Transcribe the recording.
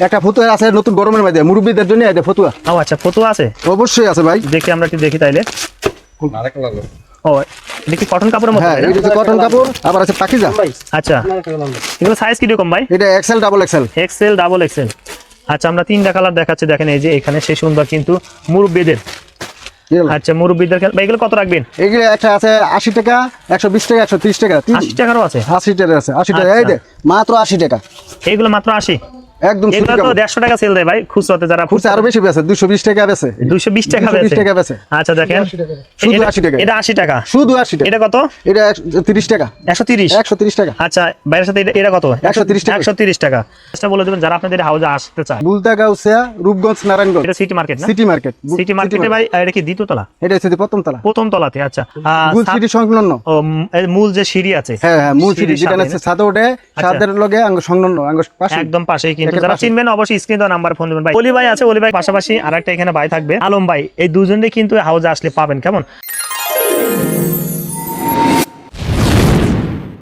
একটা ফতুয়া আছে নতুন গরমের মধ্যে মুরব্বীদের জন্য এটা ফতুয়া। ও আচ্ছা ফতুয়া আছে? অবশ্যই আছে ভাই। দেখি আমরা একটু দেখি তাইলে। ও এটা কি কটন কাপড়ের মতো হ্যাঁ এটা কটন কাপড় আবার আছে পাকিজা। আচ্ছা। এগুলো সাইজ কীরকম ভাই? এটা XL double XL XL double XL আচ্ছা আমরা তিনটা কালার দেখাচ্ছি দেখেন এই যে এখানে সে সুন্দর কিন্তু মুরব্বীদের। আচ্ছা মুরব্বীদের এগুলো কত রাখবেন? এগুলো একটা আছে আশি টাকা একশো বিশ টাকা একশো ত্রিশ টাকা আশি টাকারও আছে? আশি টাকা আছে আশি টাকা এই আচ্ছা। দে মাত্র আশি টাকা। এগুলো মাত্র আশি? একদম এগুলো তো দেড়শো টাকা সেল দেয় ভাই খুচরাতে যারা খুঁজছে আরও বেশি বেছে দুশো বিশ টাকা টাকা 220 টাকা বেচে। আচ্ছা দেখেন। শুধু এটা- 80 টাকা। এটা আশি টাকা। শুধু আশি টাকা। এটা কত? এটা তিরিশ টাকা। একশো তিরিশ। একশো তিরিশ টাকা। আচ্ছা বাইরের সাথে এটা- এটা কত? 130 টাকা। একশো তিরিশ টাকা। চেষ্টা বলে দেবেন যারা আপনাদের হাউজে আসতে চায়। বুলতাগাউসিয়া রূপগঞ্জ নারায়ণগঞ্জ। এটা সিটি মার্কেট না? সিটি মার্কেট সিটি মার্কেটে ভাই এটা কি দ্বিতীয় তলা? এটা হচ্ছে প্রথম তলা। প্রথম তলাতে আচ্ছা। গুল সিটি সংলগ্ন। মূল যে সিঁড়ি আছে। হ্যাঁ হ্যাঁ মূল যেটা সামনে হচ্ছে ছাদে ওঠে ছাদের লগে আঙ্গ সংলগ্ন আঙ্গ পাশে। একদম পাশেই কিন্তু যারা চিনবেন অবশ্যই স্ক্রিন তো নাম্বার ফোন দেবেন। ভাই অলি ভাই আছে অলি ভাই পাশাপাশি আর একটা এখানে ভাই থাকবে। আলম ভাই এই দুজনে কিন্তু হাউজে আসলে পাবেন কেমন?